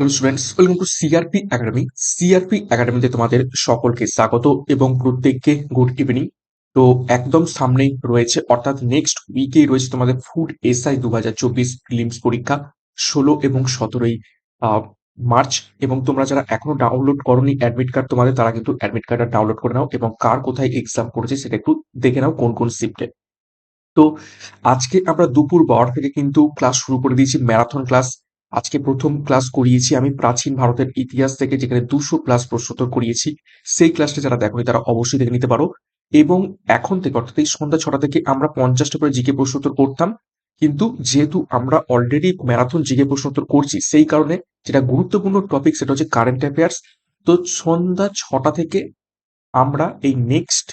Hello students welcome to CRP academy CRP একাডেমিতে তোমাদের সকলকে স্বাগত এবং প্রত্যেককে গুড ইভিনিং তো একদম সামনেই রয়েছে, অর্থাৎ নেক্সট উইকেই রয়েছে তোমাদের ফুড এসআই দু হাজার চব্বিশ ফিলিমস পরীক্ষা, ষোলো এবং সতেরোই মার্চ। এবং তোমরা যারা এখনও ডাউনলোড করনি অ্যাডমিট কার্ড তোমাদের তারা কিন্তু অ্যাডমিট কার্ডটা ডাউনলোড করে নাও এবং কার কোথায় এক্সাম পড়েছে সেটা একটু দেখে নাও কোন কোন শিফটে তো আজকে আমরা দুপুর বারোটা থেকে কিন্তু ক্লাস শুরু করে দিয়েছি ম্যারাথন ক্লাস আজকে প্রথম ক্লাস করিয়েছি। আমি প্রাচীন ভারতের ইতিহাস থেকে যেখানে দুশো প্লাস প্রশ্নোত্তর করিয়েছি, সেই ক্লাসটা যারা দেখো, তারা অবশ্যই দেখে নিতে পারো। এবং এখন থেকে, অর্থাৎ এই সন্ধ্যা ছটা থেকে আমরা পঞ্চাশটা করে জিকে প্রশ্নোত্তর করতাম। কিন্তু যেহেতু আমরা অলরেডি ম্যারাথন জিকে প্রশ্নোত্তর করছি, সেই কারণে যেটা গুরুত্বপূর্ণ টপিক সেটা হচ্ছে কারেন্ট অ্যাফেয়ার্স তো সন্ধ্যা ছটা থেকে আমরা এই নেক্সট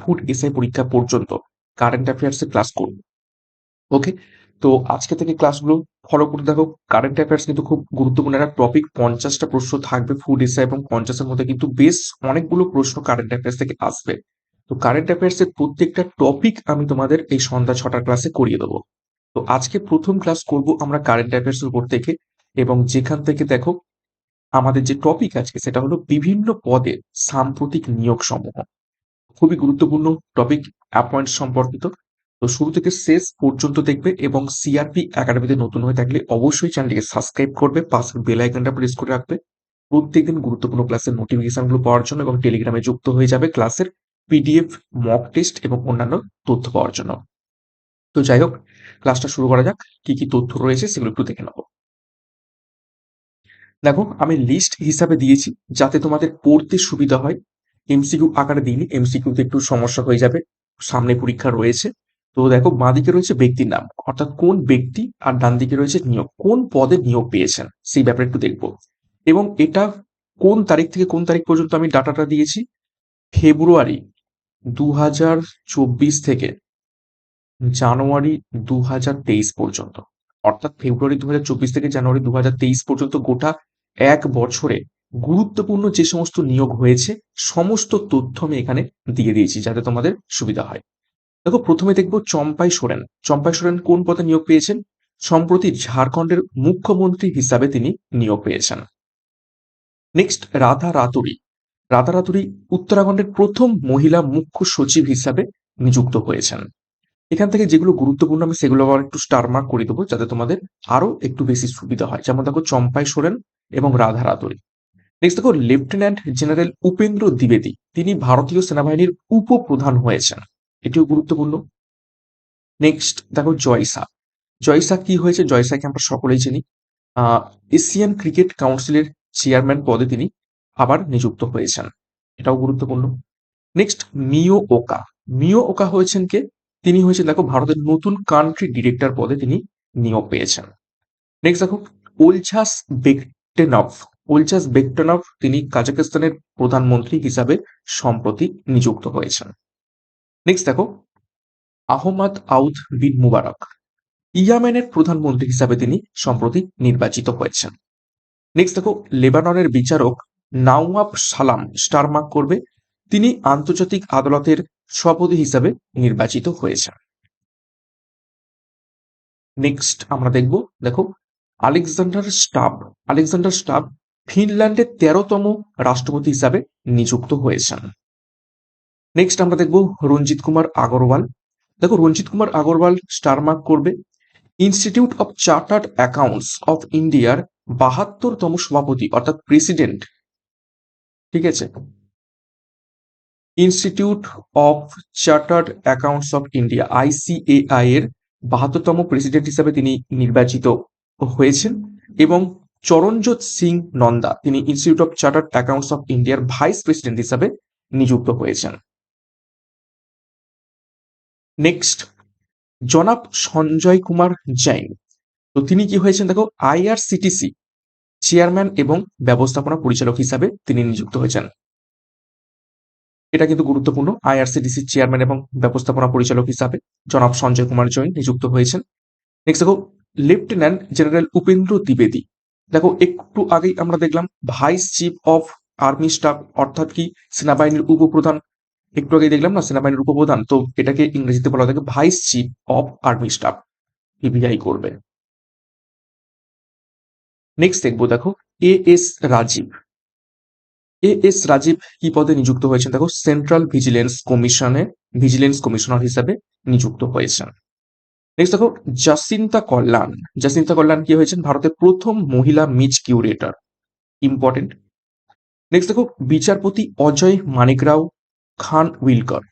ফুড এসআই পরীক্ষা পর্যন্ত কারেন্ট অ্যাফেয়ার্সের ক্লাস করব। ওকে তো আজকে থেকে ক্লাসগুলো ফলো করে দেখো। কারেন্ট অ্যাফেয়ার্স কিন্তু খুব গুরুত্বপূর্ণ। একটা টপিক পঞ্চাশটা প্রশ্ন থাকবে ফুড এসে এবং পঞ্চাশের মধ্যে কিন্তু বেশ অনেকগুলো প্রশ্ন কারেন্ট অ্যাফেয়ার্স থেকে আসবে। তো কারেন্ট অ্যাফেয়ার্স এর প্রত্যেকটা টপিক আমি তোমাদের এই সন্ধ্যা ছটার ক্লাসে করিয়ে দেবো। তো আজকে প্রথম ক্লাস করব আমরা কারেন্ট অ্যাফেয়ার্স উপর থেকে এবং যেখান থেকে দেখো আমাদের যে টপিক আজকে সেটা হলো বিভিন্ন পদে সাম্প্রতিক নিয়োগ সমূহ খুবই গুরুত্বপূর্ণ টপিক অ্যাপয়েন্ট সম্পর্কিত। তো শুরু থেকে শেষ পর্যন্ত দেখবে এবং সিআরপি একাডেমিতে নতুন হয়ে থাকলে অবশ্যই চ্যানেলটিকে সাবস্ক্রাইব করবে পাশের বেল আইকনটা প্রেস করে রাখবে। প্রত্যেকদিন গুরুত্বপূর্ণ ক্লাসের নোটিফিকেশনগুলো পাওয়ার জন্য এবং টেলিগ্রামে যুক্ত হয়ে যাবে ক্লাসের পিডিএফ মক টেস্ট এবং অন্যান্য তথ্য পাওয়ার জন্য। তো যাই হোক ক্লাসটা শুরু করা যাক। কি কি তথ্য রয়েছে সেগুলো একটু দেখে নেব দেখো, আমি লিস্ট হিসাবে দিয়েছি যাতে তোমাদের পড়তে সুবিধা হয়। এমসিকিউ আকারে দিইনি এমসিকিউতে একটু সমস্যা হয়ে যাবে। সামনে পরীক্ষা রয়েছে। তো দেখো বাঁদিকে রয়েছে ব্যক্তির নাম। অর্থাৎ কোন ব্যক্তি আর ডান দিকে রয়েছে নিয়োগ। কোন পদে নিয়োগ পেয়েছেন? সেই ব্যাপারে একটু দেখব। এবং এটা কোন তারিখ থেকে কোন তারিখ পর্যন্ত আমি ডাটাটা দিয়েছি? ফেব্রুয়ারি দু হাজার চব্বিশ থেকে জানুয়ারি দু হাজার তেইশ পর্যন্ত। অর্থাৎ ফেব্রুয়ারি দু হাজার চব্বিশ থেকে জানুয়ারি দু হাজার তেইশ পর্যন্ত গোটা এক বছরে গুরুত্বপূর্ণ যে সমস্ত নিয়োগ হয়েছে, সমস্ত তথ্য আমি এখানে দিয়ে দিয়েছি যাতে তোমাদের সুবিধা হয়। দেখো, প্রথমে দেখব চম্পাই সোরেন। চম্পাই সোরেন কোন পদে নিয়োগ পেয়েছেন? সম্প্রতি ঝাড়খণ্ডের মুখ্যমন্ত্রী হিসাবে তিনি নিয়োগ পেয়েছেন। নেক্সট রাধা রাতুরি। রাধা রাতুরি উত্তরাখণ্ডের প্রথম মহিলা মুখ্য সচিব হিসাবে নিযুক্ত হয়েছেন। এখান থেকে যেগুলো গুরুত্বপূর্ণ আমি সেগুলো আবার একটু স্টার মার্ক করে দেবো, যাতে তোমাদের আরও একটু বেশি সুবিধা হয়। যেমন দেখো, চম্পাই সোরেন এবং রাধা রাতুরি। নেক্সট দেখো লেফটেন্যান্ট জেনারেল উপেন্দ্র দ্বিবেদী। তিনি ভারতীয় সেনাবাহিনীর উপপ্রধান হয়েছেন। এটিও গুরুত্বপূর্ণ। নেক্সট দেখো জয়সা জয়সা কি হয়েছে? জয়সাকে আমরা সকলেই চিনি। এশিয়ান ক্রিকেট কাউন্সিলের চেয়ারম্যান পদে তিনি আবার নিযুক্ত হয়েছেন। এটাও গুরুত্বপূর্ণ। নেক্সট মিও ওকা মিও ওকা হয়েছেন কে? তিনি হয়েছেন, দেখো, ভারতের নতুন কান্ট্রি ডিরেক্টর পদে তিনি নিয়োগ পেয়েছেন। নেক্সট দেখো ওলছাস বেকটেনভ ওলছাস বেকটেনভ তিনি কাজাকিস্তানের প্রধানমন্ত্রী হিসাবে সম্প্রতি নিযুক্ত হয়েছেন। নেক্সট দেখো, আহমদ আউদ বিন মুবারক, ইয়ামেনের প্রধানমন্ত্রী হিসাবে তিনি সম্প্রতি নির্বাচিত হয়েছেন। নেক্সট দেখো, লেবাননের বিচারক নাওয়াব সালাম স্টারমার্ক করবে, তিনি আন্তর্জাতিক আদালতের সভাপতি হিসাবে নির্বাচিত হয়েছেন। নেক্সট আমরা দেখব, দেখো, আলেকজান্ডার স্টাব আলেকজান্ডার স্টাব ফিনল্যান্ডের তেরোতম রাষ্ট্রপতি হিসাবে নিযুক্ত হয়েছেন। নেক্সট আমরা দেখব রঞ্জিত কুমার আগরওয়াল। দেখো, রঞ্জিত কুমার আগরওয়াল স্টার মার্ক করবে। Institute of chartered accounts of ইন্ডিয়ার বাহাত্তরতম সভাপতি, অর্থাৎ প্রেসিডেন্ট ঠিক আছে? Institute of chartered accounts of India ICAI এর বাহাত্তরতম প্রেসিডেন্ট হিসাবে তিনি নির্বাচিত হয়েছেন এবং চরণজোৎ সিং নন্দা, তিনি institute of chartered accounts of ইন্ডিয়ার ভাইস প্রেসিডেন্ট হিসাবে নিযুক্ত হয়েছেন। নেক্সট জনাব সঞ্জয় কুমার জৈন। তো তিনি কি হয়েছেন দেখো আইআরসিটিসি চেয়ারম্যান এবং ব্যবস্থাপনা পরিচালক হিসাবে তিনি নিযুক্ত হয়েছেন। এটা কিন্তু গুরুত্বপূর্ণ আইআরসিটিসি চেয়ারম্যান এবং ব্যবস্থাপনা পরিচালক হিসাবে জনাব সঞ্জয় কুমার জৈন নিযুক্ত হয়েছেন। নেক্সট দেখো লেফটেন্যান্ট জেনারেল উপেন্দ্র দ্বিবেদী। দেখো, একটু আগেই আমরা দেখলাম vice chief of army staff অর্থাৎ কি, সেনাবাহিনীর উপপ্রধান একটু আগে দেখলাম না, সেনাবাহিনীর উপপ্রধান। তো এটাকে ইংরেজিতে বলা থাকে vice chief of army staff, PBI করবে। নেক্সট দেখব, দেখো A S Rajeev. A S Rajeev কি পদে নিযুক্ত হয়েছেন? দেখো সেন্ট্রাল ভিজিলেন্স কমিশনে ভিজিলেন্স কমিশনার হিসাবে নিযুক্ত হয়েছেন। নেক্সট দেখো জাসিন্তা কল্যাণ জাসিন্তা কল্যাণ কি হয়েছেন? ভারতের প্রথম মহিলা মিচ কিউরেটর। ইম্পর্টেন্ট নেক্সট দেখো, বিচারপতি অজয় মানিকরাও খান উইলকর।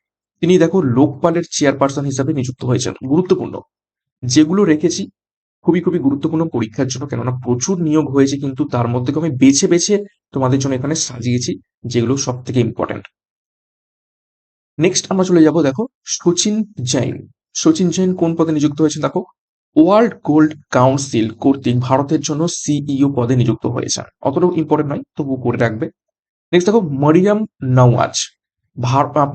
তিনি দেখো লোকপালের চেয়ারপারসন হিসাবে নিযুক্ত হয়েছেন। গুরুত্বপূর্ণ। যেগুলো রেখেছি খুবই খুবই গুরুত্বপূর্ণ পরীক্ষার জন্য, কেননা প্রচুর নিয়োগ হয়েছে কিন্তু তার মধ্যে আমি বেছে বেছে তোমাদের জন্য এখানে সাজিয়েছি, যেগুলো সব থেকে ইম্পর্টেন্ট নেক্সট আমরা চলে যাব দেখো সচিন জৈন। সচিন জৈন কোন পদে নিযুক্ত হয়েছেন দেখো? ওয়ার্ল্ড গোল্ড কাউন্সিল কর্তৃক ভারতের জন্য সিইও পদে নিযুক্ত হয়েছেন। অতটাও ইম্পর্টেন্ট নয় তবু করে রাখবে। নেক্সট দেখো মরিয়াম নওয়াজ।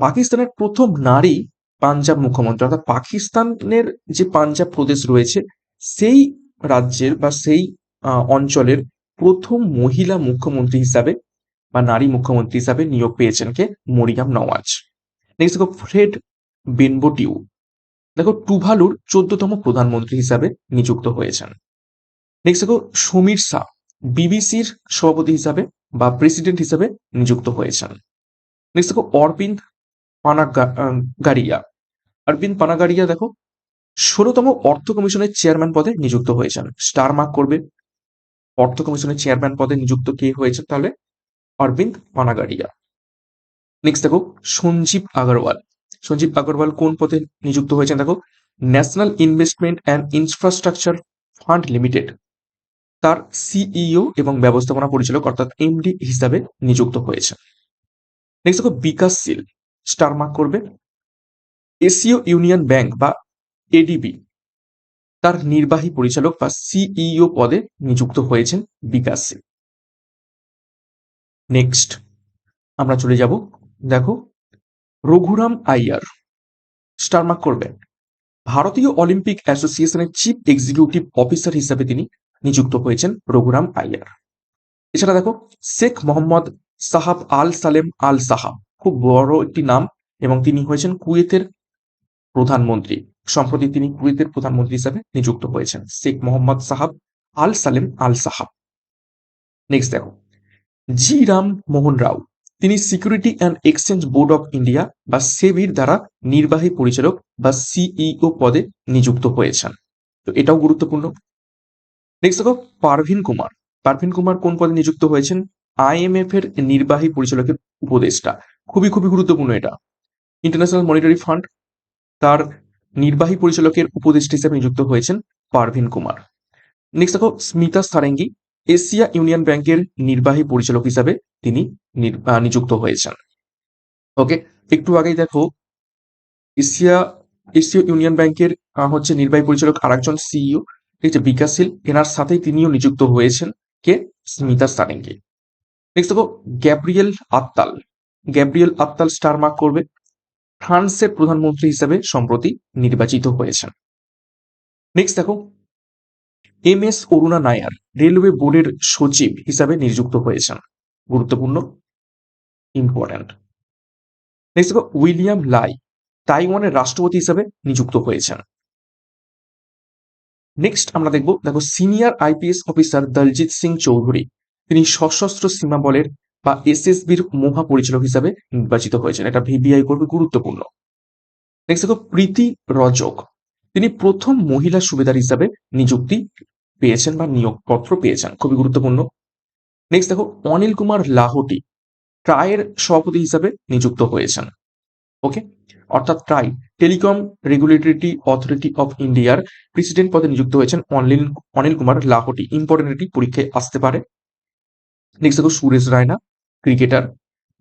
পাকিস্তানের প্রথম নারী পাঞ্জাব মুখ্যমন্ত্রী, অর্থাৎ পাকিস্তানের যে পাঞ্জাব প্রদেশ রয়েছে, সেই রাজ্যের বা সেই অঞ্চলের প্রথম মহিলা মুখ্যমন্ত্রী হিসাবে বা নারী মুখ্যমন্ত্রী হিসাবে নিয়োগ পেয়েছেন কে? মরিয়াম নওয়াজ। নেক্সট দেখো ফ্রেড বেনবোটিউ দেখো, টুভালুর চোদ্দতম প্রধানমন্ত্রী হিসাবে নিযুক্ত হয়েছেন। নেক্সট দেখো, সমীর শাহ বিবিসির সভাপতি হিসাবে বা প্রেসিডেন্ট হিসাবে নিযুক্ত হয়েছেন। নেক্সট দেখো, অরবিন্দ পানাগারিয়া অরবিন্দ পানাগারিয়া দেখো, ষোলোতম অর্থ কমিশনের চেয়ারম্যান পদে নিযুক্ত হয়েছেন। স্টার মার্ক করবে। অর্থ কমিশনের চেয়ারম্যান পদে নিযুক্ত কে হয়েছে তাহলে? অরবিন্দ পানাগারিয়া নেক্সট দেখো, সঞ্জীব আগরওয়াল। সঞ্জীব আগরওয়াল কোন পদে নিযুক্ত হয়েছেন দেখো? National investment and infrastructure fund limited তার সিইও এবং ব্যবস্থাপনা পরিচালক অর্থাৎ এমডি হিসাবে নিযুক্ত হয়েছে নেক্সট দেখো বিকাশশীল। স্টার মার্ক করবে। এশীয় ইউনিয়ন ব্যাংক বা এডিবি, তার নির্বাহী পরিচালক বা সিইও পদে নিযুক্ত হয়েছেন বিকাশশীল। নেক্সট, আমরা চলে যাব। দেখো, রঘুরাম আইয়ার, স্টার মার্ক করবেন ভারতীয় অলিম্পিক অ্যাসোসিয়েশনের চিফ এক্সিকিউটিভ অফিসার হিসেবে তিনি নিযুক্ত হয়েছেন রঘুরাম আইয়ার। এছাড়া দেখো, Sheikh Mohammad Sabah Al Salem Al সাহাব, খুব বড় একটি নাম এবং তিনি হয়েছেন কুয়েতের প্রধানমন্ত্রী। সম্প্রতি তিনি কুয়েতের প্রধানমন্ত্রী হিসাবে নিযুক্ত হয়েছেন, Sheikh Mohammad Sabah Al Salem Al Sabah. Next দেখো। জি রাম মোহন রাও, তিনি security and exchange board of India বা সেবির দ্বারা নির্বাহী পরিচালক বা সিইও পদে নিযুক্ত হয়েছেন। তো এটাও গুরুত্বপূর্ণ। নেক্সট দেখো, পারভিন কুমার। পারভিন কুমার কোন পদে নিযুক্ত হয়েছেন? আইএমএফ এর নির্বাহী পরিচালকের উপদেষ্টা। খুবই খুবই গুরুত্বপূর্ণ এটা। ইন্টারন্যাশনাল মনিটারি ফান্ড তার নির্বাহী পরিচালকের উপদেষ্টা হিসেবে নিযুক্ত হয়েছেন পারভিন কুমার। নেক্সট দেখো, স্মিতা সারেঙ্গি, এশিয়া ইউনিয়ন ব্যাংকের নির্বাহী পরিচালক হিসাবে তিনি নিযুক্ত হয়েছেন। ওকে একটু আগেই দেখো, এশিয়া, এশীয় ইউনিয়ন ব্যাংকের হচ্ছে নির্বাহী পরিচালক আরেকজন সিইও ঠিক আছে বিকাশশীল, এনার সাথেই তিনিও নিযুক্ত হয়েছেন কে? স্মিতা সারেঙ্গি। নেক্সট দেখো Gabriel Attal Gabriel Attal star mark করবে। ফ্রান্সের প্রধানমন্ত্রী হিসেবে সম্প্রতি নির্বাচিত হয়েছেন। নেক্সট দেখো M S Aruna Nair railway বোর্ডের সচিব হিসাবে নিযুক্ত হয়েছেন। গুরুত্বপূর্ণ ইম্পর্ট্যান্ট নেক্সট দেখো, উইলিয়াম লাই তাইওয়ানের রাষ্ট্রপতি হিসাবে নিযুক্ত হয়েছেন। নেক্সট আমরা দেখব, দেখো senior IPS officer Daljit Singh Chaudhary তিনি সশস্ত্র সীমা বলের বা এসএসবির মহাপরিচালক হিসাবে নির্বাচিত হয়েছেন। এটা ভিবিআই করবে, গুরুত্বপূর্ণ। নেক্সট দেখো, প্রীতি রজক। তিনি প্রথম মহিলা সুবেদার হিসাবে নিযুক্তি পেয়েছেন বা নিয়োগপত্র পেয়েছেন। খুবই গুরুত্বপূর্ণ। নেক্সট দেখো, অনিল কুমার লাহোটি ট্রায়ের সভাপতি হিসাবে নিযুক্ত হয়েছেন। ওকে অর্থাৎ TRAI, telecom regulatory authority of ইন্ডিয়ার প্রেসিডেন্ট পদে নিযুক্ত হয়েছেন অনিল অনিল কুমার লাহোটি। ইম্পর্টেন্ট পরীক্ষায় আসতে পারে। নেক্সট দেখো Suresh Raina, cricketer,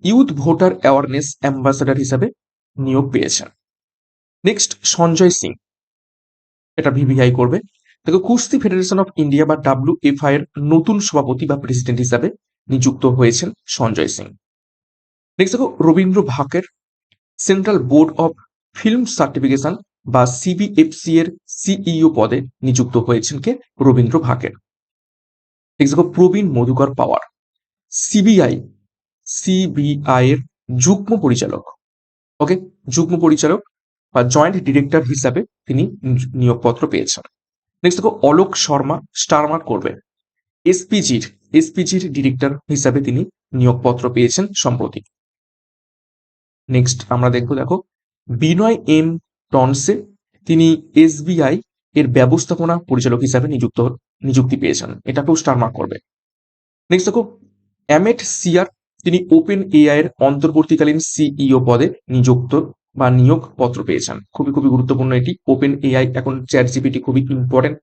youth voter awareness ambassador হিসাবে নিয়োগ পেয়েছেন। নেক্সট সঞ্জয় সিং, এটা ভিভিআই করবে। দেখো কুস্তি ফেডারেশন অফ ইন্ডিয়া বা ডাব্লিউ এফ আই এর নতুন সভাপতি বা প্রেসিডেন্ট হিসাবে নিযুক্ত হয়েছেন সঞ্জয় সিং। নেক্সট দেখো Ravinder Bhakar, central board of film certification বা সিবিএফসি এর সিইও পদে নিযুক্ত হয়েছেন কে? রবীন্দ্র ভাকের। নেক্সট দেখো প্রবীণ মধুকর পাওয়ার সিবিআই সিবিআই এর যুগ্ম পরিচালক। ওকে যুগ্ম পরিচালক বা জয়েন্ট ডিরেক্টর হিসাবে তিনি নিয়োগপত্র পেয়েছেন। নেক্সট দেখো, অলোক শর্মা স্টার মার্ক করবে এসপিজির এসপিজির ডিরেক্টর হিসাবে তিনি নিয়োগপত্র পেয়েছেন সম্প্রতি। নেক্সট আমরা দেখব, দেখো, বিনয় এম টনসে তিনি এসবিআই এর ব্যবস্থাপনা পরিচালক হিসাবে নিযুক্ত, নিযুক্তি পেয়েছেন। এটাকেও স্টার মার্ক করবে। নেক্সট দেখো অ্যামেট সিআর তিনি ওপেন এআই এর অন্তর্বর্তীকালীন সিইও পদে নিযুক্ত বা নিয়োগ পত্র পেয়েছেন। খুবই খুবই গুরুত্বপূর্ণ এটি। ওপেন এআই এখন চ্যাট জিপিটি খুবই ইম্পর্টেন্ট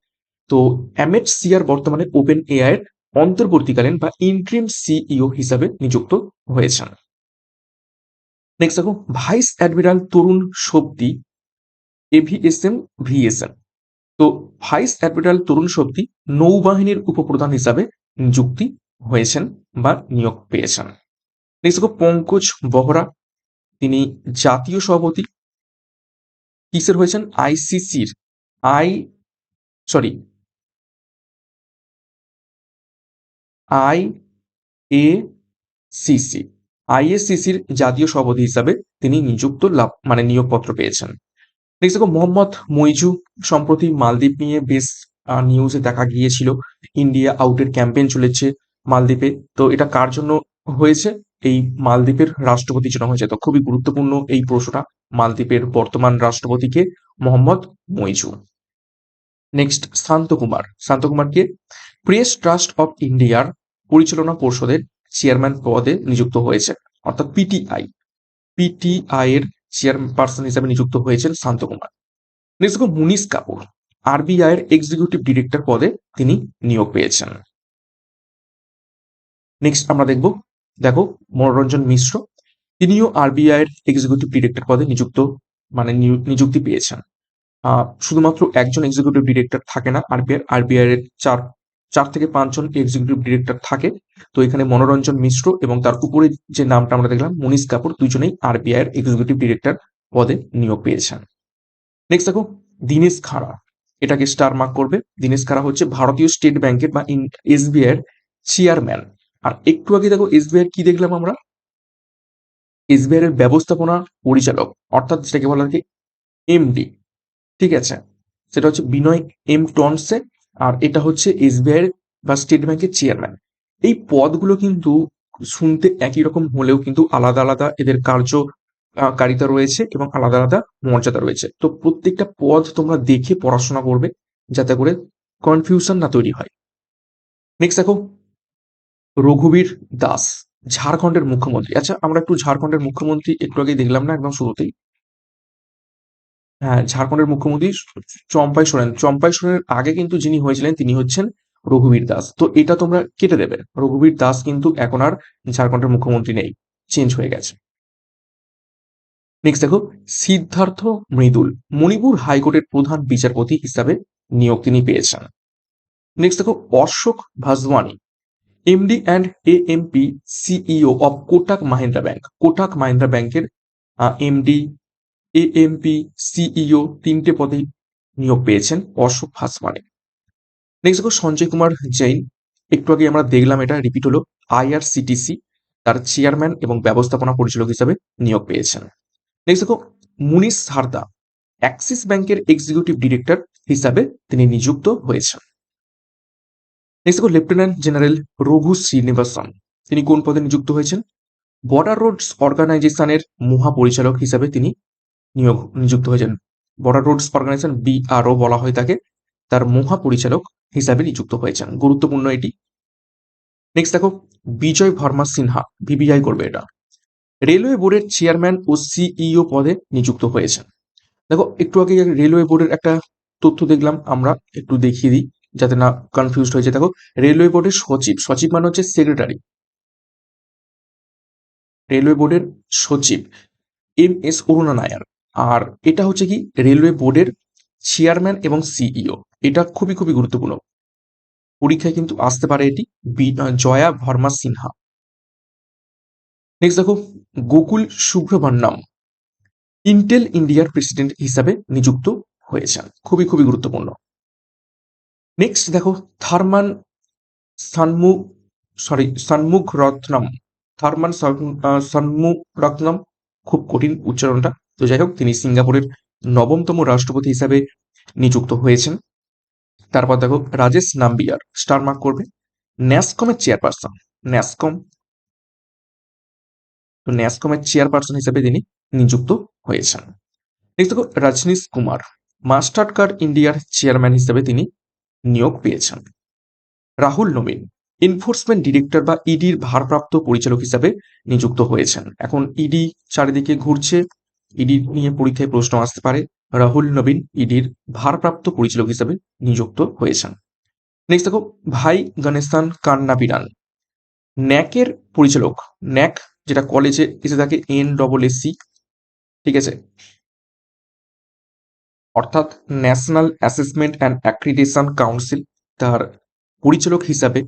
তো অ্যামেট সিআর বর্তমানে ওপেন এআই এর অন্তর্বর্তীকালীন বা ইন্ট্রিম সিইও হিসাবে নিযুক্ত হয়েছেন। নেক্সট দেখো ভাইস অ্যাডমিরাল তরুণ সবদি এভিএসএম ভিএসএম তো ভাইস অ্যাডমিরাল তরুণ শক্তি নৌবাহিনীর উপপ্রধান হিসাবে নিযুক্তি হয়েছেন বা নিয়োগ পেয়েছেন। নেক্সট দেখো, পঙ্কজ বহরা, তিনি জাতীয় সভাপতি। কিসের হয়েছেন? আইসিসির I sorry. I A CC আইএসসিসির জাতীয় সভাপতি হিসাবে তিনি নিযুক্ত লাভ মানে নিয়োগপত্র পেয়েছেন। নেক্সট দেখো, মোহাম্মদ মইজু সম্প্রতি মালদ্বীপ নিয়ে বেশ নিউজে দেখা গিয়েছিল। ইন্ডিয়া আউটের ক্যাম্পেইন চলেছে। মালদ্বীপে। তো এটা কার জন্য হয়েছে? এই মালদ্বীপের রাষ্ট্রপতির জন্য হয়েছে। তো খুবই গুরুত্বপূর্ণ এই প্রশ্নটা মালদ্বীপের বর্তমান রাষ্ট্রপতিকে মোহাম্মদ মইজু। নেক্সট শান্ত কুমার শান্তকুমার শান্তকুমারকে প্রেস ট্রাস্ট অফ ইন্ডিয়ার পরিচালনা পর্ষদের চেয়ারম্যান পদে নিযুক্ত হয়েছে, অর্থাৎ পিটিআই পিটিআই এর চেয়ারপারসন হিসেবে নিযুক্ত হয়েছেন শান্তকুমার। নেক্সট দেখো মুনিশ কাপুর। আরবিআই এর এক্সিকিউটিভ ডিরেক্টর পদে তিনি নিয়োগ পেয়েছেন। নেক্সট আমরা দেখব, দেখো, মনোরঞ্জন মিশ্র, তিনিও আরবিআই এর এক্সিকিউটিভ ডিরেক্টর পদে নিযুক্ত মানে নিযুক্তি পেয়েছেন। শুধুমাত্র একজন এক্সিকিউটিভ ডিরেক্টর থাকে না আরবিআই আরবিআই এর চার চার থেকে পাঁচজন এক্সিকিউটিভ ডিরেক্টর থাকে। তো এখানে মনোরঞ্জন মিশ্র এবং তার উপরে যে নামটা আমরা দেখলাম মনীষ কাপুর, দুজনেই আরবিআই এর এক্সিকিউটিভ ডিরেক্টর পদে নিয়োগ পেয়েছেন। নেক্সট দেখো, দীনেশ খাড়া, এটাকে স্টার মার্ক করবে। দীনেশ খাড়া হচ্ছে ভারতীয় স্টেট ব্যাংকের বা এসবিআই এর চেয়ারম্যান আর একটু আগে দেখো এসবিআই কি দেখলাম আমরা? এসবিআই এর ব্যবস্থাপনা পরিচালক, অর্থাৎ যেটাকে বলা হয় এমডি ঠিক আছে? সেটা হচ্ছে বিনয় এম টনসে, আর এটা হচ্ছে এসবিআই বা স্টেট ব্যাংকের চেয়ারম্যান এই পদগুলো কিন্তু শুনতে একই রকম হলেও কিন্তু আলাদা আলাদা এদের কার্য কারিতা রয়েছে এবং আলাদা আলাদা মর্যাদা রয়েছে। তো প্রত্যেকটা পদ তোমরা দেখে পড়াশোনা করবে যাতে করে কনফিউশন না তৈরি হয়। নেক্সট দেখো রঘুবীর দাস, ঝাড়খণ্ডের মুখ্যমন্ত্রী। আচ্ছা আমরা একটু ঝাড়খণ্ডের মুখ্যমন্ত্রী একটু আগেই দেখলাম না, একদম শুরুতেই। হ্যাঁ ঝাড়খণ্ডের মুখ্যমন্ত্রী চম্পাই সোরেন। চম্পাই সোরেনের আগে কিন্তু যিনি হয়েছিলেন, তিনি হচ্ছেন রঘুবীর দাস। তো এটা তোমরা কেটে দেবে। রঘুবীর দাস কিন্তু এখন আর ঝাড়খণ্ডের মুখ্যমন্ত্রী নেই চেঞ্জ হয়ে গেছে। নেক্সট দেখো, সিদ্ধার্থ মৃদুল, মণিপুর হাইকোর্টের প্রধান বিচারপতি হিসাবে নিয়োগ তিনি পেয়েছেন। নেক্সট দেখো, Ashok Vaswani MD and A MP CEO of Kotak Mahindra bank Kotak Mahindra ব্যাংকের এমডি এএমপি সিইও তিনটে পদে নিয়োগ পেয়েছেন অশোক ভাসমানে। নেক্সট দেখো সঞ্জয় কুমার জৈন। একটু আগে আমরা দেখলাম এটা রিপিট হলো। আইআরসিটিসি তার চেয়ারম্যান এবং ব্যবস্থাপনা পরিচালক হিসাবে নিয়োগ পেয়েছেন। নেক্সট দেখো মুনিশ হারদা। অ্যাক্সিস ব্যাংকের এক্সিকিউটিভ ডিরেক্টর হিসাবে তিনি নিযুক্ত হয়েছেন। নেক্সট দেখো লেফটেন্যান্ট জেনারেল রঘু শ্রীনিবাসন। তিনি কোন পদে নিযুক্ত হয়েছেন? বর্ডার রোডস অর্গানাইজেশনের মহাপরিচালক হিসাবে তিনি নিয়োগ, নিযুক্ত হয়েছেন। বর্ডার রোডস অর্গানাইজেশন বিআরও বলা হয় তাকে। তার মহাপরিচালক হিসাবে নিযুক্ত হয়েছেন। গুরুত্বপূর্ণ এটি। নেক্সট দেখো, বিজয় ভার্মা সিনহা বিবিআই করবে এটা। রেলওয়ে বোর্ডের চেয়ারম্যান ও সিইও পদে নিযুক্ত হয়েছেন। দেখো, একটু আগে রেলওয়ে বোর্ডের একটা তথ্য দেখলাম, আমরা একটু দেখিয়ে দিই। যাতে না কনফিউজড হয়েছে দেখো রেলওয়ে বোর্ডের সচিব সচিব মানে হচ্ছে সেক্রেটারি রেলওয়ে বোর্ডের সচিব এম এস অরুণা নায়ার আর এটা হচ্ছে কি রেলওয়ে বোর্ডের চেয়ারম্যান এবং সিইও এটা খুবই খুবই গুরুত্বপূর্ণ। পরীক্ষায় কিন্তু আসতে পারে এটি জয়া ভর্মা সিনহা। নেক্সট দেখো, Gokul Subramaniam Intel India president হিসাবে নিযুক্ত হয়েছেন। খুবই খুবই গুরুত্বপূর্ণ। নেক্সট দেখো থার্মান সানমু সরি সন্মুখ রত্নম থার্মান সন্মু রত্নম খুব কঠিন উচ্চারণটা। তো যাই হোক, তিনি সিঙ্গাপুরের নবমতম রাষ্ট্রপতি হিসাবে নিযুক্ত হয়েছেন। তারপর দেখো, রাজেশ নাম্বিয়ার স্টার মার্ক করবে। ন্যাসকমের চেয়ারপারসন ন্যাসকম তো ন্যাসকমের চেয়ারপারসন হিসেবে তিনি নিযুক্ত হয়েছেন। নেক্সট দেখো Rajneesh Kumar Mastercard India chairman হিসেবে তিনি নিয়োগ পেয়েছেন। রাহুল নবীন এনফোর্সমেন্ট ডিরেক্টর বা ইডির ভারপ্রাপ্ত পরিচালক হিসাবে নিযুক্ত হয়েছেন। এখন ইডি চারিদিকে ঘুরছে ইডি নিয়ে পরীক্ষায় প্রশ্ন আসতে পারে। রাহুল নবীন ইডির ভারপ্রাপ্ত পরিচালক হিসাবে নিযুক্ত হয়েছেন। নেক্সট দেখো, ভাই গণেশান কান্নাবিরান ন্যাকের পরিচালক, ন্যাক যেটা কলেজে এসে থাকে এন ডবল এসি ঠিক আছে? অর্থাৎ national assessment and accreditation council তার পরিচালক হিসাবে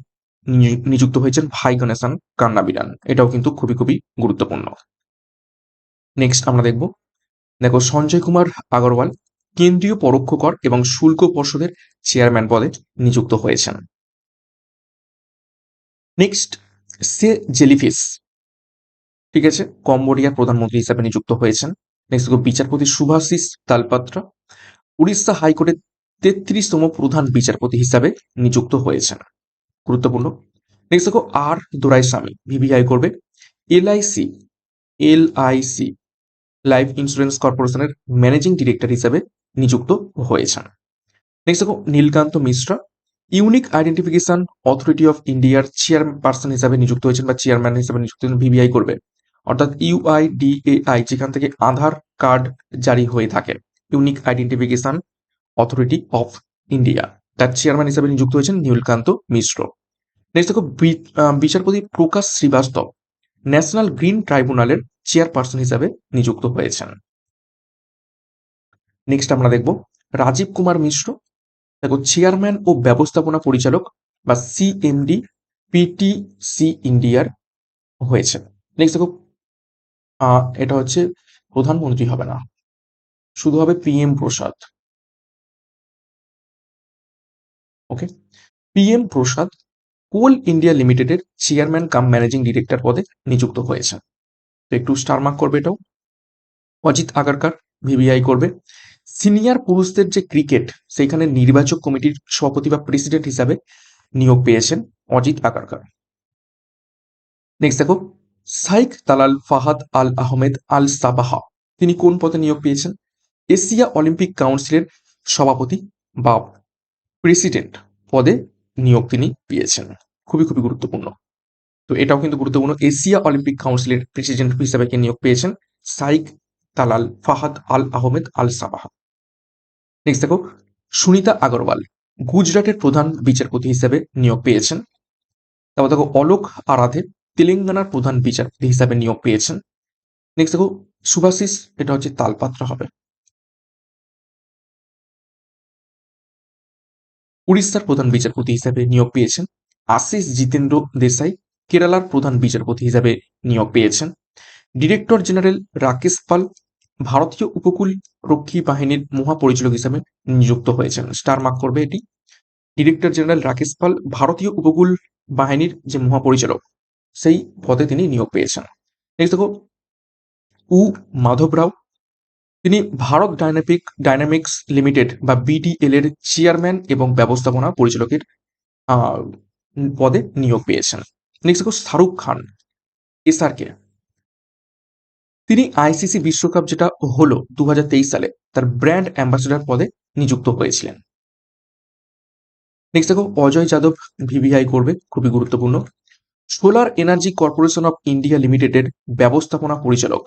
নিযুক্ত হয়েছেন ভাই গণেশান কান্নাবিরান। এটাও কিন্তু খুবই খুবই গুরুত্বপূর্ণ। নেক্সট আমরা দেখব। দেখো, সঞ্জয় কুমার আগরওয়াল কেন্দ্রীয় পরোক্ষ কর এবং শুল্ক পর্ষদের চেয়ারম্যান পদে নিযুক্ত হয়েছেন। নেক্সট সে জেলিফিস ঠিক আছে, কম্বোডিয়ার প্রধানমন্ত্রী হিসাবে নিযুক্ত হয়েছেন। নেক্সট বিচারপতি সুভাষিস তালপাত্রা উড়িষ্যা হাইকোর্টের তেত্রিশতম প্রধান বিচারপতি হিসাবে নিযুক্ত হয়েছেন। গুরুত্বপূর্ণ। নেক্সট দেখো, আর দোরাইস্বামী ভিভিআই করবে। এলআইসি এলআইসি লাইফ ইন্স্যুরেন্স কর্পোরেশনের ম্যানেজিং ডিরেক্টর হিসাবে নিযুক্ত হয়েছেন। নেক্সট দেখো, Nilkanth Mishra, unique identification authority of ইন্ডিয়ার চেয়ারপারসন হিসাবে নিযুক্ত হয়েছেন বা চেয়ারম্যান হিসাবে নিযুক্ত হয়েছেন ভিভিআই করবে। অর্থাৎ ইউআইডিএআই যেখান থেকে আধার কার্ড জারি হয়ে থাকে। Unique identification authority of India তার চেয়ারম্যান হিসাবে নিযুক্ত হয়েছেন নীলকান্ত মিশ্র। নেক্সট দেখো বিচারপতি প্রকাশ শ্রীবাস্তব ন্যাশনাল গ্রিন ট্রাইব্যুনালের চেয়ারপারসন হিসাবে নিযুক্ত হয়েছেন। নেক্সট আমরা দেখব, রাজীব কুমার মিশ্র। দেখো চেয়ারম্যান ও ব্যবস্থাপনা পরিচালক বা সিএমডি পিটিসি ইন্ডিয়ার হয়েছে নেক্সট দেখো এটা হচ্ছে প্রধানমন্ত্রী হবে না। শুধু হবে PM Prasad. Okay PM Prasad Coal India লিমিটেডের চেয়ারম্যান কাম ম্যানেজিং ডিরেক্টর পদে নিযুক্ত হয়েছে। তো একটু স্টার মার্ক করবে এটাও। অজিত আগারকার ভিভিআই করবে। সিনিয়র পুরুষদের যে ক্রিকেট সেইখানে নির্বাচক কমিটির সভাপতি বা প্রেসিডেন্ট হিসাবে নিয়োগ পেয়েছেন অজিত আগারকার। নেক্সট দেখো Sheikh Talal Fahad Al Ahmed Al Sabah, তিনি কোন পদে নিয়োগ পেয়েছেন? এশিয়া অলিম্পিক কাউন্সিলের সভাপতি বা প্রেসিডেন্ট পদে নিয়োগ তিনি পেয়েছেন। খুবই খুবই গুরুত্বপূর্ণ। তো এটাও কিন্তু গুরুত্বপূর্ণ। এশিয়া অলিম্পিক কাউন্সিলের প্রেসিডেন্ট হিসাবে নিয়োগ পেয়েছেন? Sheikh Talal Fahad Al Ahmad Al Sabah. Next দেখো, সুনিতা আগরওয়াল গুজরাটের প্রধান বিচারপতি হিসেবে নিয়োগ পেয়েছেন। তারপর দেখো, অলোক আরাধে তেলেঙ্গানার প্রধান বিচারপতি হিসাবে নিয়োগ পেয়েছেন। নেক্সট দেখো, সুভাশিস, এটা হচ্ছে তালপাত্রা হবে। উড়িষ্যার প্রধান বিচারপতি হিসেবে নিয়োগ পেয়েছেন আশিস জিতেন্দ্র দেশাই, কেরালার প্রধান বিচারপতি হিসেবে নিয়োগ পেয়েছেন। ডিরেক্টর জেনারেল রাকেশ পাল, ভারতীয় উপকূল রক্ষী বাহিনীর মহাপরিচালক হিসেবে নিযুক্ত হয়েছেন। স্টার মার্ক করবে এটি। ডিরেক্টর জেনারেল রাকেশ পাল, ভারতীয় উপকূল বাহিনীর যে মহাপরিচালক, সেই পদে তিনি নিয়োগ পেয়েছেন। নেক্সট দেখো, উ মাধব রাও তিনি ভারত ডাইনামিক, ডাইনামিক্স লিমিটেড বা বিডিএল এর চেয়ারম্যান এবং ব্যবস্থাপনা পরিচালকের পদে নিয়োগ পেয়েছেন। নেক্সট দেখো, শাহরুখ খান এসআরকে তিনি আইসিসি বিশ্বকাপ যেটা হলো দু হাজার তেইশ সালে, তার ব্র্যান্ড অ্যাম্বাসেডর পদে নিযুক্ত হয়েছিলেন। নেক্সট দেখো, অজয় যাদব ভিভিআই করবে, খুবই গুরুত্বপূর্ণ। Solar energy corporation of India লিমিটেডের ব্যবস্থাপনা পরিচালক।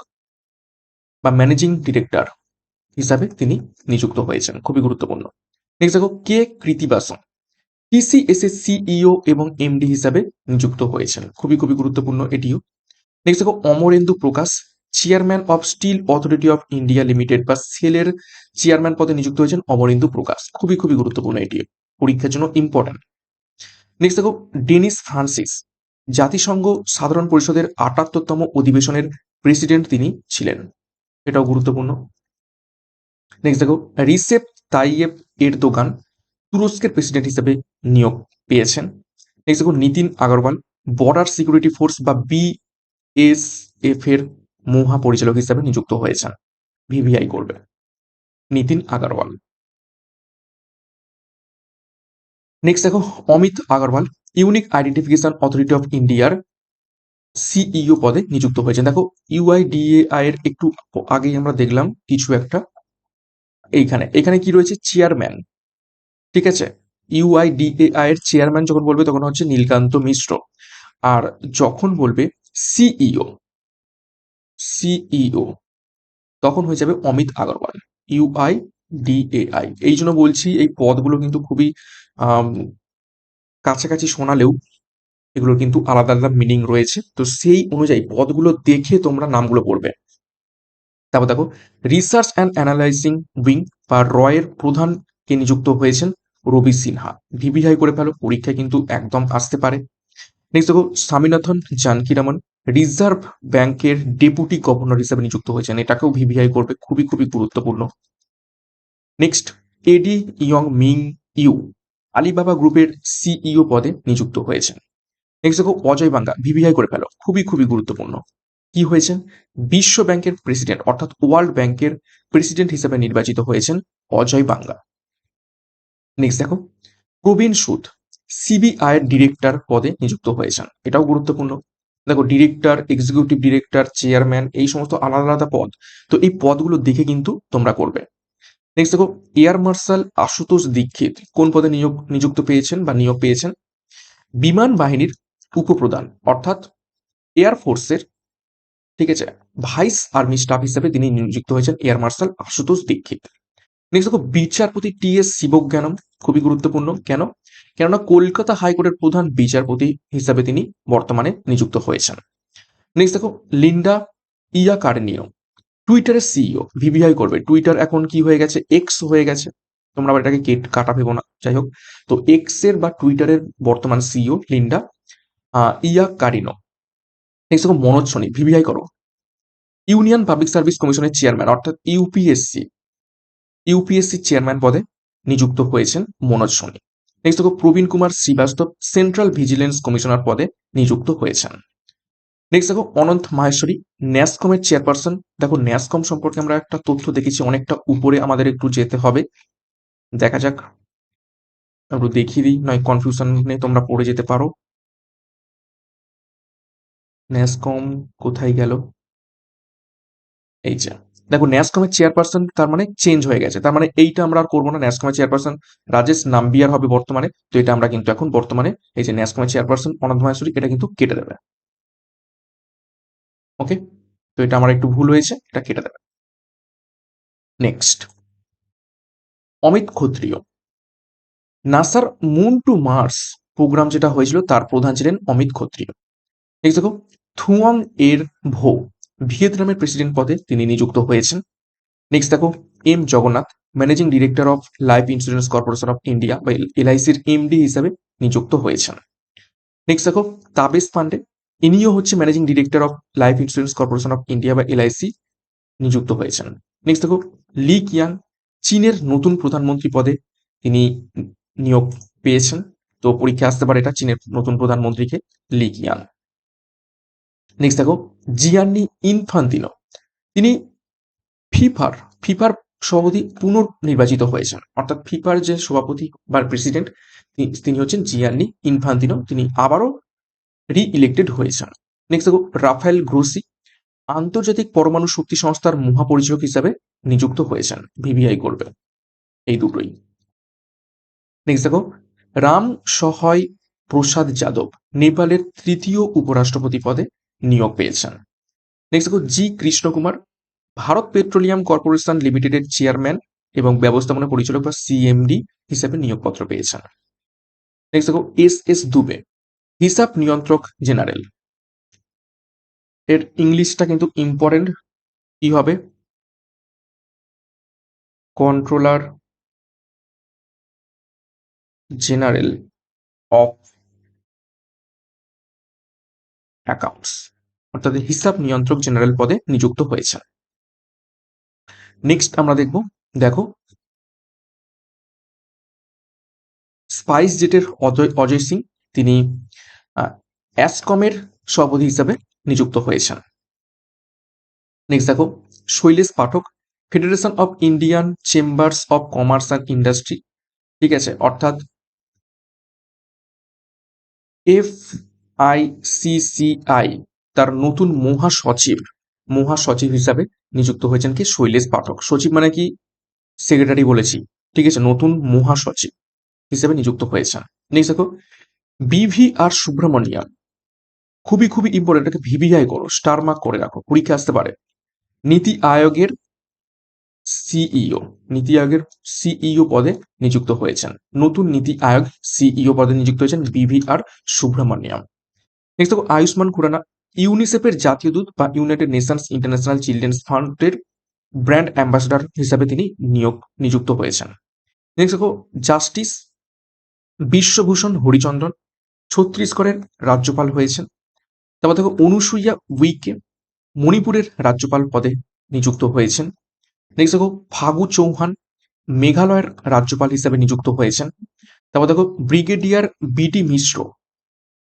বা ম্যানেজিং ডিরেক্টর হিসাবে তিনি নিযুক্ত হয়েছেন। খুবই গুরুত্বপূর্ণ। নেক্সট দেখো, কে কৃতিবাসন? টিসিএসএস সিইও এবং এমডি হিসাবে নিযুক্ত হয়েছেন। খুবই খুবই গুরুত্বপূর্ণ এটিও। নেক্সট দেখো, Amarendu Prakash chairman of steel authority of India limited বা সেলের চেয়ারম্যান পদে নিযুক্ত হয়েছেন অমরেন্দু প্রকাশ। খুবই খুবই গুরুত্বপূর্ণ এটিও পরীক্ষার জন্য ইম্পর্টেন্ট নেক্সট দেখো, ডেনিস ফ্রান্সিস, জাতিসংঘ সাধারণ পরিষদের আটাত্তরতম অধিবেশনের প্রেসিডেন্ট তিনি ছিলেন। এটাও গুরুত্বপূর্ণ। নেক্সট দেখো রিসেপ তাইয়েব এরদোগান তুরস্কের প্রেসিডেন্ট হিসেবে নিয়োগ পেয়েছেন। নেক্সট দেখো Nitin Agarwal border security force বা বিএসএফ এর মহাপরিচালক হিসেবে নিযুক্ত হয়েছেন। ভিভিআই করবে। নীতিন আগরওয়াল নেক্সট দেখো, Amit Agarwal unique identification authority of ইন্ডিয়ার সিইও পদে নিযুক্ত হয়েছেন। দেখো ইউআইডিএআই এর একটু আগেই আমরা দেখলাম কিছু একটা। এইখানে, এখানে কি রয়েছে? চেয়ারম্যান ঠিক আছে? ইউআইডিএআই এর চেয়ারম্যান যখন বলবে, তখন হচ্ছে নীলকান্ত মিশ্র। আর যখন বলবে সিইও সিইও তখন হয়ে যাবে অমিত আগরওয়াল। ইউআই ডিএআই এই জন্য বলছি, এই পদগুলো কিন্তু খুবই কাছাকাছি শোনালেও এগুলোর কিন্তু আলাদা আলাদা মিনিং রয়েছে। তো সেই অনুযায়ী পদগুলো দেখে তোমরা নামগুলো পড়বে। তারপর দেখো রিসার্চ অ্যান্ড অ্যানালাইজিং উইং বা রয়ের প্রধান কে নিযুক্ত হয়েছেন রবি সিনহা। ভিভিআই করে ফেলো, পরীক্ষায় কিন্তু একদম আসতে পারে। নেক্সট দেখো, স্বামীনাথন জানকিরামন রিজার্ভ ব্যাংকের ডেপুটি গভর্নর হিসেবে নিযুক্ত হয়েছেন। এটাকেও ভিভিআই করবে, খুবই খুবই গুরুত্বপূর্ণ। Next Eddie Yong Ming Wu, Alibaba group CEO পদে নিযুক্ত হয়েছেন। নেক্সট দেখো অজয় বাঙ্গা ভিভিআই করে ফেলো, খুবই খুবই গুরুত্বপূর্ণ। কি হয়েছেন বিশ্ব ব্যাংকের প্রেসিডেন্ট অর্থাৎ ওয়ার্ল্ড ব্যাংকের প্রেসিডেন্ট হিসেবে নির্বাচিত হয়েছেন অজয় বাঙ্গা। নেক্সট দেখো, প্রবীণ সুদ সিবিআই এর ডিরেক্টর পদে নিযুক্ত হয়েছেন, এটাও গুরুত্বপূর্ণ। দেখো ডিরেক্টর এক্সিকিউটিভ ডিরেক্টর চেয়ারম্যান এই সমস্ত আলাদা আলাদা পদ, তো এই পদগুলো দেখে কিন্তু তোমরা করবে। নেক্সট দেখো এয়ার মার্শাল আশুতোষ দীক্ষিত কোন পদে নিয়োগ, নিযুক্ত পেয়েছেন বা নিয়োগ পেয়েছেন? বিমান বাহিনীর উপপ্রধান, অর্থাৎ এয়ার ফোর্সের ঠিক আছে ভাইস আর্মি স্টাফ হিসেবে তিনি নিযুক্ত হয়েছেন air marshal Ashutosh Dikshit next দেখো, বিচারপতি টি এস শিবজ্ঞানম, খুবই গুরুত্বপূর্ণ। কেন? কেননা কলকাতা হাইকোর্টের প্রধান বিচারপতি হিসাবে তিনি বর্তমানে নিযুক্ত হয়েছেন। নেক্সট দেখো, লিন্ডা ইয়া কার্নিও টুইটারের সিইও ভিভিআই করবে। টুইটার এখন কি হয়ে গেছে? এক্স হয়ে গেছে। তোমরা আবার এটাকে কেট কাটা ভেবো না। যাই হোক, তো এক্সের বা টুইটারের বর্তমান CEO Linda Yaccarino next দেখো মনোজ সোনি ভিভিআই করো। ইউনিয়ন পাবলিক সার্ভিস কমিশনের চেয়ারম্যান অর্থাৎ ইউপিএসসি ইউপিএসসি চেয়ারম্যান পদে নিযুক্ত হয়েছেন মনোজ সোনি। নেক্সট দেখো Praveen Kumar Srivastava central vigilance commissioner পদে নিযুক্ত হয়েছেন। নেক্সট দেখো অনন্ত মাহেশ্বরী, ন্যাসকমের চেয়ারপারসন দেখো ন্যাসকম সম্পর্কে আমরা একটা তথ্য দেখেছি, অনেকটা উপরে আমাদের একটু যেতে হবে। দেখা যাক একটু দেখিয়ে দিই, নয় কনফিউশনে তোমরা পড়ে যেতে পারো। ন্যাসকম কোথায় গেল? এই যে, দেখো ন্যাসকমের চেয়ারপারসন তার মানে চেঞ্জ হয়ে গেছে। তার মানে এইটা আমরা আর করব না। ন্যাসকমের চেয়ারপারসন রাজেশ নাম্বিয়ার হবে বর্তমানে। তো এটা আমরা কিন্তু এখন বর্তমানে এই যে ন্যাসকমের চেয়ারপারসন অনন্ত মাহেশ্বরী, এটা কিন্তু কেটে দেবে। ওকে তো এটা আমার একটু ভুল হয়েছে, এটা কেটে দেবে। নেক্সট অমিত ক্ষত্রিয়। নাসার মুন টু মার্স প্রোগ্রাম যেটা হয়েছিল, তার প্রধান ছিলেন অমিত ক্ষত্রিয়। দেখো থুয়াং এর ভো ভিয়েতনামের প্রেসিডেন্ট পদে তিনি নিযুক্ত হয়েছেন। নেক্সট দেখো, M Jagannath managing director of life insurance corporation of India বা এলআইসির এমডি হিসাবে নিযুক্ত হয়েছেন। নেক্সট দেখো তাবেশ পান্ডে, ইনিও হচ্ছে managing director of life insurance corporation of India বা এলআইসি নিযুক্ত হয়েছেন। নেক্সট দেখো লি কিয়াং চীনের নতুন প্রধানমন্ত্রী পদে তিনি নিয়োগ পেয়েছেন। তো পরীক্ষা আসতে পারে এটা চীনের নতুন প্রধানমন্ত্রীকে লি কিয়াং নেক্সট দেখো জিয়ান্নি ইনফান্তিনো তিনি ফিফার ফিফার সভাপতি পুনর্নির্বাচিত হয়েছেন। অর্থাৎ ফিফার যে সভাপতি বা প্রেসিডেন্ট তিনি হচ্ছেন জিয়ান্নি ইনফান্তিনো তিনি আবারও রি ইলেক্টেড হয়েছেন। নেক্সট দেখো রাফায়েল গ্রোসি আন্তর্জাতিক পরমাণু শক্তি সংস্থার মহাপরিচালক হিসাবে নিযুক্ত হয়েছেন ভিভিআই করবে। এই দুটোই। নেক্সট দেখো, রাম সহায় প্রসাদ যাদব, নেপালের তৃতীয় উপরাষ্ট্রপতি পদে নিয়োগ পেয়েছেন। নেক্সট দেখো, G Krishnakumar, Bharat petroleum corporation লিমিটেডের চেয়ারম্যান এবং ব্যবস্থাপনা পরিচালক বা সিএমডি হিসেবে নিয়োগপত্র পেয়েছেন। নেক্সট দেখো এস এস দুবে, হিসাব নিয়ন্ত্রক জেনারেল। এর ইংলিশটা কিন্তু ইম্পর্টেন্ট কি হবে? কন্ট্রোলার জেনারেল অফ অ্যাকাউন্টস অর্থাৎ হিসাব নিয়ন্ত্রক জেনারেল পদে নিযুক্ত হয়েছে। নেক্সট আমরা দেখব, দেখো স্পাইস জেটের অজয় সিং, তিনি অ্যাসকমের সভাপতি হিসাবে নিযুক্ত হয়েছেন। নেক্সট দেখো, Shailesh Pathak federation of Indian chambers of commerce and industry ঠিক আছে, অর্থাৎ F I C C I, তার নতুন মহাসচিব। মহাসচিব হিসাবে নিযুক্ত হয়েছেন কি শৈলেশ পাঠক। সচিব মানে কি? সেক্রেটারি বলেছি। ঠিক আছে, নতুন মহাসচিব হিসেবে নিযুক্ত হয়েছেন। নেক্সট দেখো বিভি আর সুব্রমণিয়াম খুবই খুবই ইম্পর্টেন্ট এটাকে ভিভিআই করো স্টার মার্ক করে রাখো, পরীক্ষা আসতে পারে। নীতি আয়োগের সিইও নীতি আয়োগের সিইও পদে নিযুক্ত হয়েছেন। নতুন নীতি আয়োগ সিইও পদে নিযুক্ত হয়েছেন বিভি আর সুব্রমণিয়াম নেক্সট দেখো, আয়ুষ্মান খুরানা, ইউনিসেফের জাতীয় দূত বা ইউনাইটেড নেশনস ইন্টারন্যাশনাল চিলড্রেন্স ফান্ডের ব্র্যান্ড অ্যাম্বাসেডর হিসাবে তিনি নিয়োগ, নিযুক্ত হয়েছেন। নেক্সট দেখো, জাস্টিস বিশ্বভূষণ হরিচন্দ্রন, ছত্তিশগড়ের রাজ্যপাল হয়েছেন। তারপর দেখো, অনুসুইয়া উইকে, মণিপুরের রাজ্যপাল পদে নিযুক্ত হয়েছেন। নেক্সট দেখো, ফাগু চৌহান, মেঘালয়ের রাজ্যপাল হিসেবে নিযুক্ত হয়েছেন। তারপর দেখো, ব্রিগেডিয়ার বিটি মিশ্র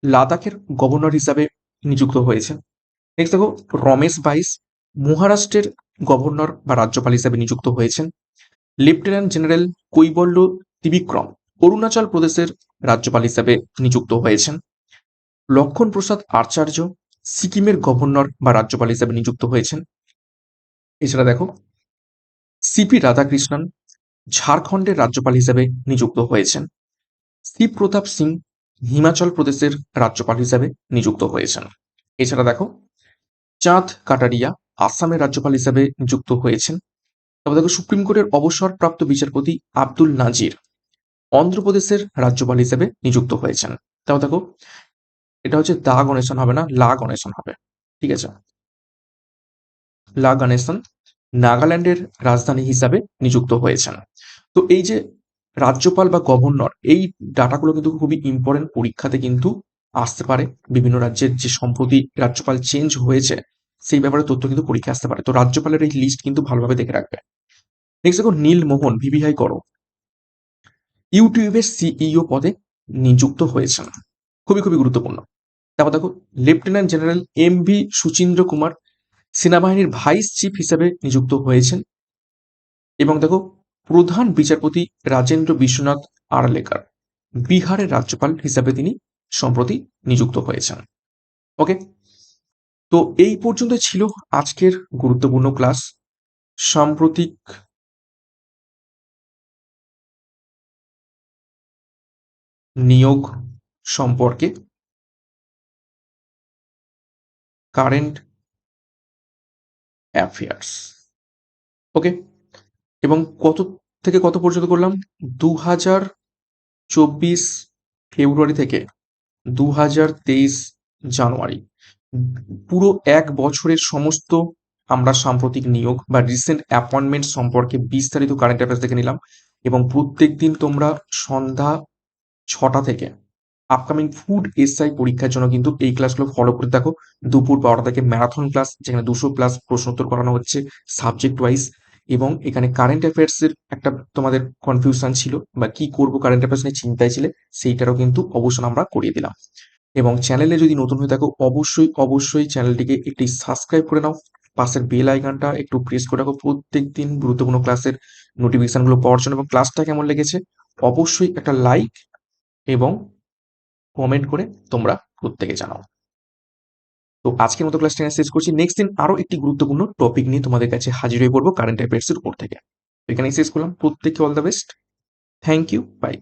লাদাখের গভর্নর হিসাবে নিযুক্ত হয়েছেন। নেক্সট দেখো, রমেশ বাইস মহারাষ্ট্রের গভর্নর বা রাজ্যপাল হিসাবে নিযুক্ত হয়েছেন। লেফটেন্যান্ট জেনারেল কৈবল্য ত্রিবিক্রম অরুণাচল প্রদেশের রাজ্যপাল হিসাবে নিযুক্ত হয়েছেন। লক্ষণ প্রসাদ আচার্য সিকিমের গভর্নর বা রাজ্যপাল হিসাবে নিযুক্ত হয়েছেন। এছাড়া দেখো সিপি রাধাকৃষ্ণন ঝাড়খণ্ডের রাজ্যপাল হিসাবে নিযুক্ত হয়েছেন। শিব প্রতাপ সিং হিমাচল প্রদেশের রাজ্যপাল হিসাবে নিযুক্ত হয়েছেন। এছাড়া দেখো, চাঁদ কাটারিয়া আসামের রাজ্যপাল হিসাবে নিযুক্ত হয়েছেন। তারপর দেখো, সুপ্রিম কোর্টের অবসরপ্রাপ্ত বিচারপতি আব্দুল নাজির অন্ধ্রপ্রদেশের রাজ্যপাল হিসেবে নিযুক্ত হয়েছেন। তাও দেখো, এটা হচ্ছে দা গণেশন হবে না লা গণেশন হবে। ঠিক আছে? লা গণেশন নাগাল্যান্ডের রাজধানী হিসাবে নিযুক্ত হয়েছেন। তো এই যে রাজ্যপাল বা গভর্নর, এই ডাটাগুলো কিন্তু খুবই ইম্পর্টেন্ট পরীক্ষাতে কিন্তু আসতে পারে। বিভিন্ন রাজ্যের যে সম্প্রতি রাজ্যপাল চেঞ্জ হয়েছে, সেই ব্যাপারে তথ্য কিন্তু পরীক্ষা আসতে পারে। তো রাজ্যপালের এই লিস্ট কিন্তু ভালোভাবে দেখে রাখবে। নেক্সট দেখো নীল মোহন ভিভিআই করো। ইউটিউবের সিইও পদে নিযুক্ত হয়েছেন। খুবই খুবই গুরুত্বপূর্ণ। তারপর দেখো lieutenant general M V Suchindra Kumar, সেনাবাহিনীর ভাইস চিফ হিসেবে নিযুক্ত হয়েছেন। এবং দেখো প্রধান বিচারপতি রাজেন্দ্র বিশ্বনাথ আরলেকার বিহারের রাজ্যপাল হিসাবে তিনি সম্প্রতি নিযুক্ত হয়েছেন। ওকে? তো এই পর্যন্ত ছিল আজকের গুরুত্বপূর্ণ ক্লাস। সাম্প্রতিক নিয়োগ সম্পর্কে কারেন্ট অ্যাফেয়ার্স। ওকে? এবং কত থেকে কত পর্যন্ত করলাম? দু হাজার চব্বিশ ফেব্রুয়ারি থেকে দু হাজার তেইশ জানুয়ারি। পুরো এক বছরের সমস্ত আমরা সাম্প্রতিক নিয়োগ বা রিসেন্ট অ্যাপয়েন্টমেন্ট সম্পর্কে বিস্তারিত কারেন্ট অ্যাফেয়ার্স দেখে নিলাম এবং প্রত্যেক দিন তোমরা সন্ধ্যা ছটা থেকে আপকামিং ফুড এসআই পরীক্ষার জন্য কিন্তু এই ক্লাসগুলো ফলো করে দেখো। দুপুর বারোটা থেকে ম্যারাথন ক্লাস যেখানে দুশো প্লাস প্রশ্নোত্তর করানো হচ্ছে সাবজেক্ট ওয়াইজ এবং এখানে কারেন্ট অ্যাফেয়ার্সের একটা তোমাদের কনফিউশন ছিল বা কি করব কারেন্ট অ্যাফেয়ার্স নিয়ে চিন্তায় ছিলে, সেইটারও কিন্তু অবশ্যই আমরা করিয়ে দিলাম। এবং চ্যানেলে যদি নতুন হয়ে থাকো, অবশ্যই অবশ্যই চ্যানেলটিকে একটি সাবস্ক্রাইব করে নাও। পাশের বেল আইকনটা একটু প্রেস করে রাখো। প্রত্যেক দিন গুরুত্বপূর্ণ ক্লাসের নোটিফিকেশনগুলো পাওয়ার জন্য এবং ক্লাসটা কেমন লেগেছে, অবশ্যই একটা লাইক এবং কমেন্ট করে তোমরা প্রত্যেকে জানাও। তো আজকের মতো ক্লাসটা শেষ করছি। নেক্সট দিন আরও একটি গুরুত্বপূর্ণ টপিক নিয়ে তোমাদের কাছে হাজির হয়ে পড়ব কারেন্ট অ্যাফেয়ার্সের উপর থেকে। এখানেই শেষ করলাম। প্রত্যেককে all the best thank you bye